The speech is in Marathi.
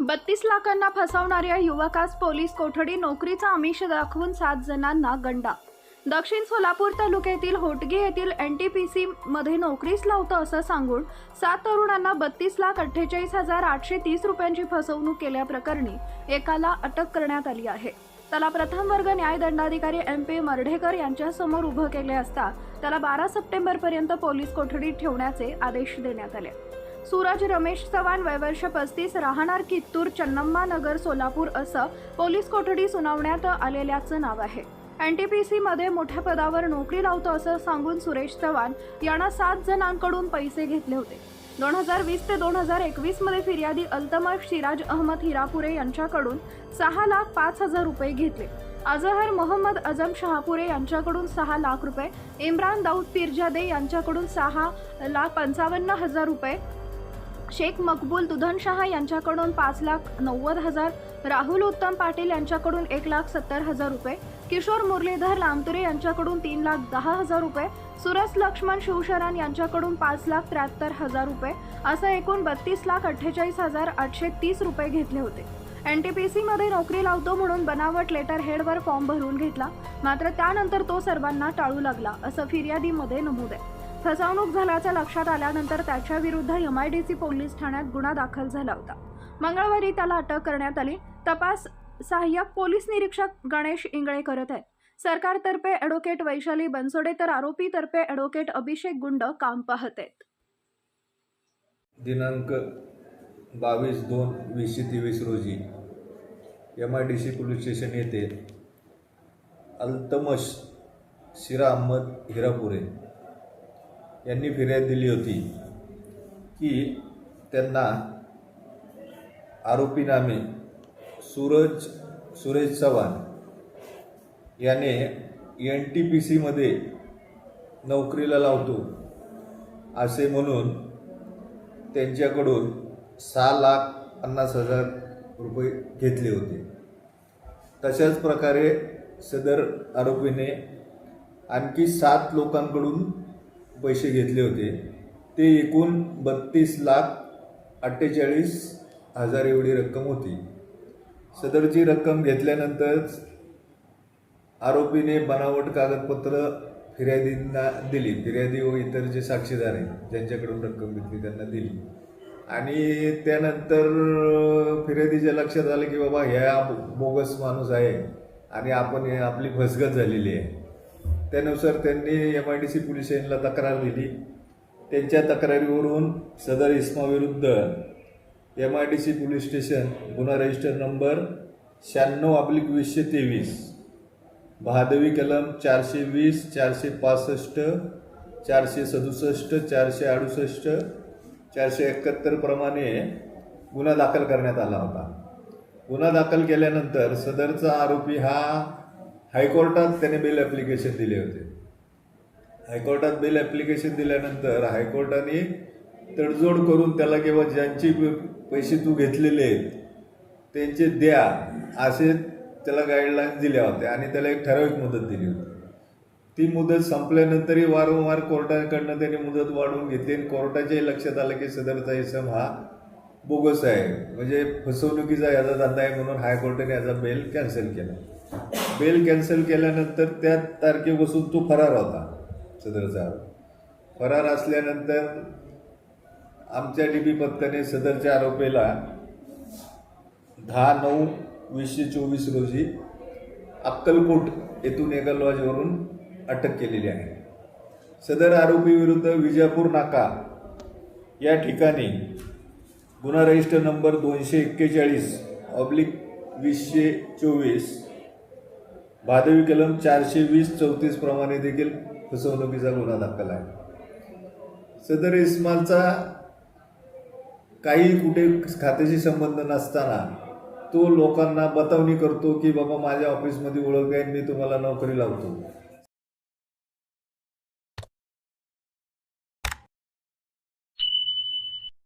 बत्तीस लाखांना फसवणाऱ्या युवकास पोलीस कोठडी नोकरीचा आमिष दाखवून सात जणांना गंडा. दक्षिण सोलापूर तालुक्यातील होटगी येथील एन टी पी सी मध्ये नोकरीस लावतं असं सांगून सात तरुणांना बत्तीस लाख अठ्ठेचाळीस हजार आठशे तीस रुपयांची फसवणूक केल्याप्रकरणी एकाला अटक करण्यात आली आहे. त्याला प्रथम वर्ग न्यायदंडाधिकारी एम पी मर्ढेकर यांच्यासमोर उभं केले असता त्याला बारा सप्टेंबरपर्यंत पोलीस कोठडीत ठेवण्याचे आदेश देण्यात आले. सूरज रमेश चव्हाण वयवर्ष पस्तीस राहणार कित्तूर चन्नम्मा नगर सोलापूर असं पोलीस कोठडी सुनावण्यात आलेल्याचं नाव आहे. एन टी पी सीमध्ये मोठ्या पदावर नोकरी लावतो असं सांगून सुरेश चव्हाण यांना सात जणांकडून पैसे घेतले होते. दोन हजार वीस ते दोन हजार एकवीसमध्ये फिर्यादी अल्तमश सिराज अहमद हिरापुरे यांच्याकडून सहा लाख पाच हजार रुपये घेतले. अजहर मोहम्मद अजम शहापुरे यांच्याकडून सहा लाख रुपये इम्रान दाऊद पिरजादे यांच्याकडून सहा लाख पंचावन्न हजार रुपये शेख मकबूल दुधनशहा यांच्याकडून पाच लाख नव्वद हजार राहुल उत्तम पाटील यांच्याकडून एक लाख सत्तर हजार रुपये किशोर मुरलीधर लामतुरे यांच्याकडून तीन लाख दहा हजार रुपये सुरस लक्ष्मण शिवशरण यांच्याकडून पाच लाख त्र्याहत्तर हजार रुपये असं एकूण बत्तीस लाख अठ्ठेचाळीस हजार आठशे तीस रुपये घेतले होते. एन टी पी सीमध्ये नोकरी लावतो म्हणून बनावट लेटर हेडवर फॉर्म भरून घेतला मात्र त्यानंतर तो सर्वांना टाळू लागला असं फिर्यादीमध्ये नमूद आहे. फसवणूक झाल्याचं लक्षात आल्यानंतर त्याच्या विरुद्ध M I D C police ठाण्यात गुन्हा दाखल झाला होता. मंगळवारी त्याला अटक करण्यात आली. तपास सहाय्यक पोलीस निरीक्षक गणेश इंगळे करत आहेत. सरकारतर्फे ॲडव्होकेट वैशाली बनसोडे तर आरोपीतर्फे ॲडव्होकेट अभिषेक गुंड काम पाहत आहेत. दिनांक बावीस दोन वीसशे तेवीस रोजी M I D C police station येथे अल्तमश शिरा अहमद हिरापुरे यांनी फिर्याद दिली होती की त्यांना आरोपी नामे सूरज सुरेश चव्हाण याने एन टी पी सीमध्ये नोकरीला लावतो. असे म्हणून त्यांच्याकडून सहा लाख पन्नास हजार रुपये घेतले होते. तशाच प्रकारे सदर आरोपीने आणखी सात लोकांकडून पैसे घेतले होते. ते एकूण बत्तीस लाख अठ्ठेचाळीस हजार एवढी रक्कम होती. सदरची रक्कम घेतल्यानंतर आरोपीने बनावट कागदपत्र फिर्यादींना दिली. फिर्यादी व इतर जे साक्षीदार आहेत ज्यांच्याकडून रक्कम घेतली त्यांना दिली. आणि त्यानंतर फिर्यादीच्या लक्षात आलं की बाबा ह्या बोगस माणूस आहे आणि आपण हे आपली फसगत झालेली आहे. त्यानुसार त्यांनी M I D C police स्टेशनला तक्रार दिली. त्यांच्या तक्रारीवरून सदर इस्माविरुद्ध M I D C police station गुन्हा रजिस्टर नंबर शहाण्णव अब्लिक वीसशे तेवीस बहादवी कलम चारशे वीस चारशे पासष्ट चारशे सदुसष्ट चारशे अडुसष्ट चारशे एकाहत्तरप्रमाणे गुन्हा दाखल करण्यात आला होता. गुन्हा दाखल केल्यानंतर सदरचा आरोपी हा हायकोर्टात त्याने बेल ॲप्लिकेशन दिले होते. हायकोर्टात बेल ॲप्लिकेशन दिल्यानंतर हायकोर्टाने तडजोड करून त्याला किंवा ज्यांची प- पैसे तू घेतलेले आहेत त्यांचे द्या असे त्याला गाईडलाईन्स दिल्या होत्या आणि त्याला एक ठराविक मुदत दिली होती. ती मुदत संपल्यानंतरही वारंवार कोर्टाकडनं त्याने मुदत वाढवून घेतली आणि कोर्टाच्याही लक्षात आलं की सदरचा इसम हा बोगस आहे. म्हणजे फसवणुकीचा याचा धंदा आहे म्हणून हायकोर्टाने याचा बेल कॅन्सल केला. बेल कॅन्सल केल्यानंतर त्या तारखेपासून तो फरार होता सदरचा फरार असल्यानंतर आमच्या डी बी पथकाने सदरच्या आरोपीला दहा नऊ वीसशे चोवीस रोजी अक्कलकोट येथून एका लॉजवरून अटक केलेली आहे. सदर आरोपी विरुद्ध विजापूर नाका या ठिकाणी गुन्हा रजिस्टर नंबर दोनशे एक्केचाळीस ऑब्लिक वीसशे चोवीस भादवी कलम चारशे वीस चौतीस प्रमाणे देखील फसवणुकीचा गुन्हा दाखल आहे. सदर इस्मालचा काही कुठे खात्याशी संबंध नसताना तो लोकांना बतावणी करतो की बाबा माझ्या ऑफिसमध्ये ओळख आहे मी तुम्हाला नोकरी लावतो.